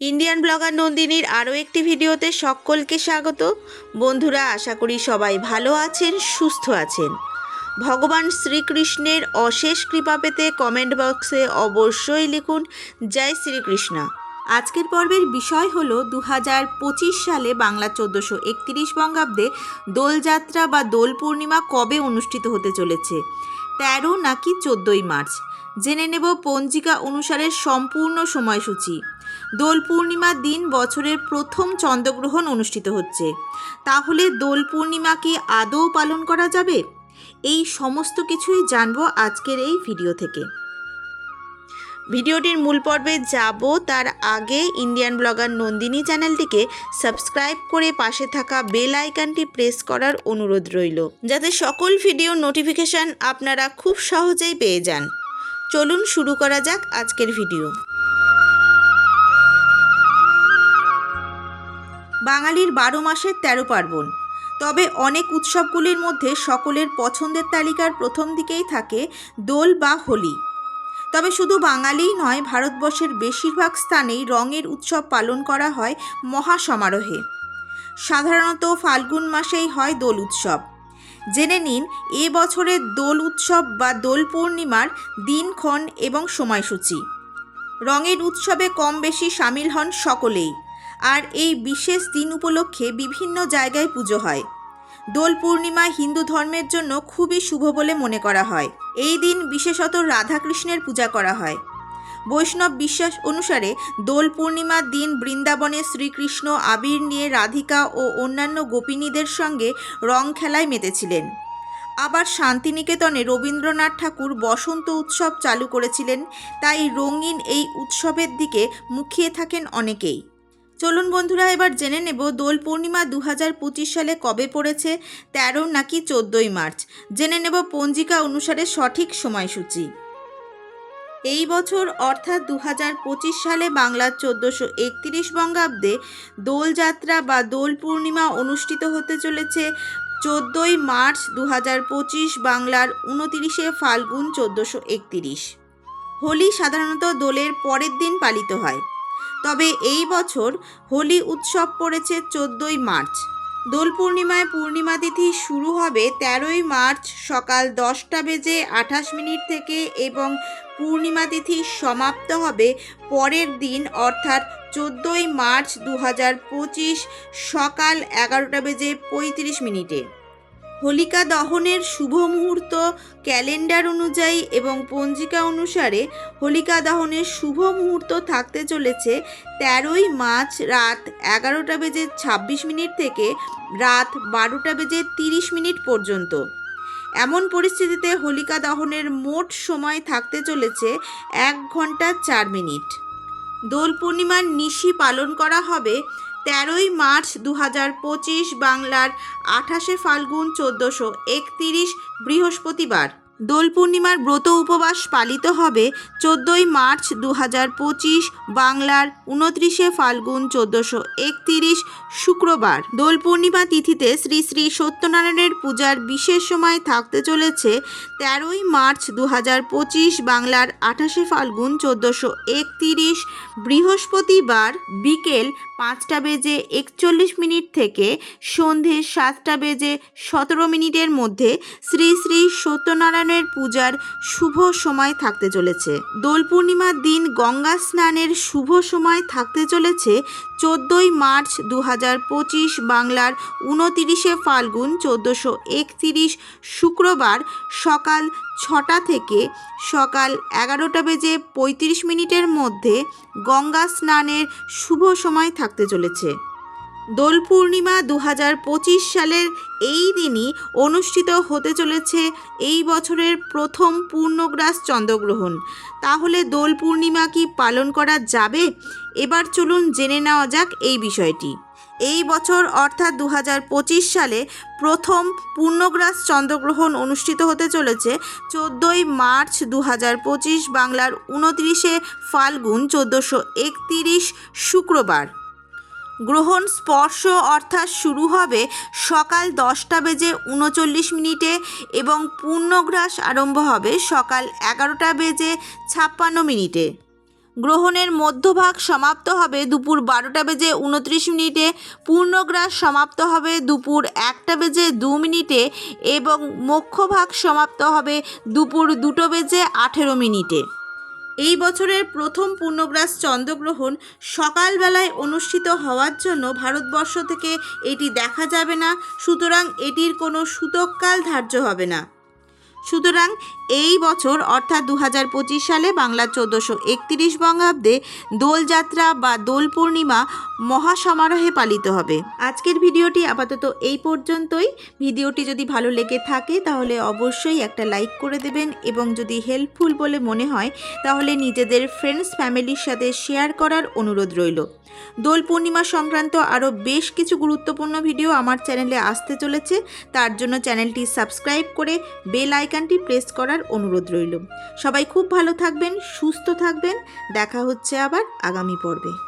Indian blogger নন্দিনীর আরও একটি ভিডিওতে সকলকে স্বাগত। বন্ধুরা, আশা করি সবাই ভালো আছেন, সুস্থ আছেন। ভগবান শ্রীকৃষ্ণের অশেষ কৃপা পেতে কমেন্ট বক্সে অবশ্যই লিখুন, জয় শ্রীকৃষ্ণ। আজকের পর্বের বিষয় হল দু হাজার পঁচিশ সালে বাংলা চোদ্দোশো একত্রিশ বঙ্গাব্দে দোলযাত্রা বা দোল পূর্ণিমা কবে অনুষ্ঠিত হতে চলেছে? তেরো নাকি চোদ্দোই মার্চ? জেনে নেব পঞ্জিকা অনুসারে সম্পূর্ণ সময়সূচি। দোল পূর্ণিমার দিন বছরের প্রথম চন্দ্রগ্রহণ অনুষ্ঠিত হচ্ছে। তাহলে দোল পূর্ণিমা কি আদৌ পালন করা যাবে? এই সমস্ত কিছুই জানব আজকের এই ভিডিও থেকে। ভিডিওটির মূল পর্বে যাব, তার আগে ইন্ডিয়ান ব্লগার নন্দিনী চ্যানেলটিকে সাবস্ক্রাইব করে পাশে থাকা বেল আইকনটি প্রেস করার অনুরোধ রইল। যাতে সকল ভিডিও নোটিফিকেশান আপনারা খুব সহজেই পেয়ে যান। চলুন শুরু করা যাক আজকের ভিডিও। বাঙালির বারো মাসের তেরো পার্বণ। তবে অনেক উৎসবগুলির মধ্যে সকলের পছন্দের তালিকার প্রথম দিকেই থাকে দোল বা হোলি। তবে শুধু বাঙালিই নয়, ভারতবর্ষের বেশিরভাগ স্থানেই রঙের উৎসব পালন করা হয় মহা সমারোহে সাধারণত ফাল্গুন মাসেই হয় দোল উৎসব। জেনে নিন, এ বছরের দোল উৎসব বা দোল পূর্ণিমার দিনক্ষণ এবং সময়সূচি। রঙের উৎসবে কম বেশি সামিল হন সকলেই। আর এই বিশেষ দিন উপলক্ষে বিভিন্ন জায়গায় পুজো হয়। দোল পূর্ণিমা হিন্দু ধর্মের জন্য খুবই শুভ বলে মনে করা হয়। এই দিন বিশেষত রাধাকৃষ্ণের পূজা করা হয়। বৈষ্ণব বিশ্বাস অনুসারে দোল পূর্ণিমার দিন বৃন্দাবনে শ্রীকৃষ্ণ, আবির নিয়ে রাধিকা ও অন্যান্য গোপিনীদের সঙ্গে রং খেলায় মেতেছিলেন। আবার শান্তিনিকেতনে রবীন্দ্রনাথ ঠাকুর বসন্ত উৎসব চালু করেছিলেন। তাই রঙিন এই উৎসবের দিকে মুখিয়ে থাকেন অনেকেই। চলুন বন্ধুরা, এবার জেনে নেব দোল পূর্ণিমা দু হাজার পঁচিশ সালে কবে পড়েছে, তেরো নাকি চোদ্দোই মার্চ? জেনে নেব পঞ্জিকা অনুসারে সঠিক সময়সূচি। এই বছর অর্থাৎ দু হাজার পঁচিশ সালে বাংলার চোদ্দোশো একত্রিশ বঙ্গাব্দে দোলযাত্রা বা দোল পূর্ণিমা অনুষ্ঠিত হতে চলেছে। চোদ্দোই মার্চ দু হাজার পঁচিশ বাংলার উনতিরিশে ফাল্গুন চোদ্দোশো একত্রিশ। হোলি সাধারণত দোলের পরের দিন পালিত হয়। তবে এই বছর হোলি উৎসব পড়েছে চোদ্দোই মার্চ। দোল পূর্ণিমায় পূর্ণিমা তিথি শুরু হবে তেরোই মার্চ সকাল দশটা বেজে আঠাশ মিনিট থেকে এবং পূর্ণিমা তিথি সমাপ্ত হবে পরের দিন অর্থাৎ চোদ্দোই মার্চ দু হাজার পঁচিশ সকাল এগারোটা বেজে পঁয়ত্রিশ মিনিটে। হোলিকা দহনের শুভ মুহূর্ত ক্যালেন্ডার অনুযায়ী এবং পঞ্জিকা অনুসারে হোলিকা দহনের শুভ মুহূর্ত থাকতে চলেছে তেরোই মার্চ রাত এগারোটা বেজে ছাব্বিশ মিনিট থেকে রাত বারোটা বেজে তিরিশ মিনিট পর্যন্ত। এমন পরিস্থিতিতে হোলিকা দহনের মোট সময় থাকতে চলেছে এক ঘণ্টা চার মিনিট। দোল পূর্ণিমার নিশি পালন করা হবে তেরোই মার্চ দু হাজার পঁচিশ বাংলার আঠাশে ফাল্গুন চোদ্দোশো একতিরিশ বৃহস্পতিবার। দোল পূর্ণিমার ব্রত উপবাস পালিত হবে চোদ্দোই মার্চ দু হাজার পঁচিশ বাংলার উনত্রিশে ফাল্গুন চোদ্দোশো একতিরিশ শুক্রবার। দোল পূর্ণিমা তিথিতে শ্রী শ্রী সত্যনারায়ণের পূজার বিশেষ সময় থাকতে চলেছে তেরোই মার্চ দু হাজার পঁচিশ বাংলার আঠাশে ফাল্গুন চোদ্দোশো একতিরিশ বৃহস্পতিবার বিকেল পাঁচটা বেজে একচল্লিশ মিনিট থেকে সন্ধে সাতটা বেজে সতেরো মিনিটের মধ্যে শ্রী শ্রী সত্যনারায়ণের পূজার শুভ সময় থাকতে চলেছে। দোল পূর্ণিমার দিন গঙ্গা স্নানের শুভ সময় থাকতে চলেছে। চোদ্দোই মার্চ দু পঁচিশ বাংলার উনতিরিশে ফাল্গুন চোদ্দোশো একতিরিশ শুক্রবার সকাল ছটা থেকে সকাল এগারোটা বেজে পঁয়ত্রিশ মিনিটের মধ্যে গঙ্গা স্নানের শুভ সময় থাকতে চলেছে। দোল পূর্ণিমা দু হাজার পঁচিশ সালের এই দিনই অনুষ্ঠিত হতে চলেছে এই বছরের প্রথম পূর্ণগ্রাস চন্দ্রগ্রহণ। তাহলে দোল পূর্ণিমা কি পালন করা যাবে? এবার চলুন জেনে নেওয়া যাক এই বিষয়টি। এই বছর অর্থাৎ দু হাজার পঁচিশ সালে প্রথম পূর্ণগ্রাস চন্দ্রগ্রহণ অনুষ্ঠিত হতে চলেছে চোদ্দোই মার্চ দু হাজার পঁচিশ বাংলার উনত্রিশে ফাল্গুন চোদ্দোশো শুক্রবার। গ্রহণ স্পর্শ অর্থাৎ শুরু হবে সকাল দশটা বেজে উনচল্লিশ মিনিটে এবং পূর্ণগ্রাস আরম্ভ হবে সকাল এগারোটা বেজে ছাপ্পান্ন মিনিটে। গ্রহণের মধ্যভাগ সমাপ্ত হবে দুপুর বারোটা বেজে উনত্রিশ মিনিটে, পূর্ণগ্রাস সমাপ্ত হবে দুপুর একটা বেজে দু মিনিটে এবং মোক্ষভাগ সমাপ্ত হবে দুপুর দুটো বেজে আঠেরো মিনিটে। এই বছরের প্রথম পূর্ণগ্রাস চন্দ্রগ্রহণ সকালবেলায় অনুষ্ঠিত হওয়ার জন্য ভারতবর্ষ থেকে এটি দেখা যাবে না, সুতরাং এটির কোনো সূতককাল ধার্য হবে না। সুতরাং এই বছর, অর্থাৎ দু হাজার পঁচিশ সালে বাংলা চোদ্দোশো একত্রিশ বঙ্গাব্দে দোলযাত্রা বা দোল পূর্ণিমা মহাসমারোহে পালিত হবে। আজকের ভিডিওটি আপাতত এই পর্যন্তই। ভিডিওটি যদি ভালো লেগে থাকে, তাহলে অবশ্যই একটা লাইক করে দেবেন এবং যদি হেল্পফুল বলে মনে হয়, তাহলে নিজেদের ফ্রেন্ডস, ফ্যামিলির সাথে শেয়ার করার অনুরোধ রইল। দোল পূর্ণিমা সংক্রান্ত আরও বেশ কিছু গুরুত্বপূর্ণ ভিডিও আমার চ্যানেলে আসতে চলেছে, তার জন্য চ্যানেলটি সাবস্ক্রাইব করে বেল আইকনটি প্রেস করার অনুরোধ রইল। সবাই খুব ভালো থাকবেন, সুস্থ থাকবেন, দেখা হচ্ছে আবার আগামী পর্বে।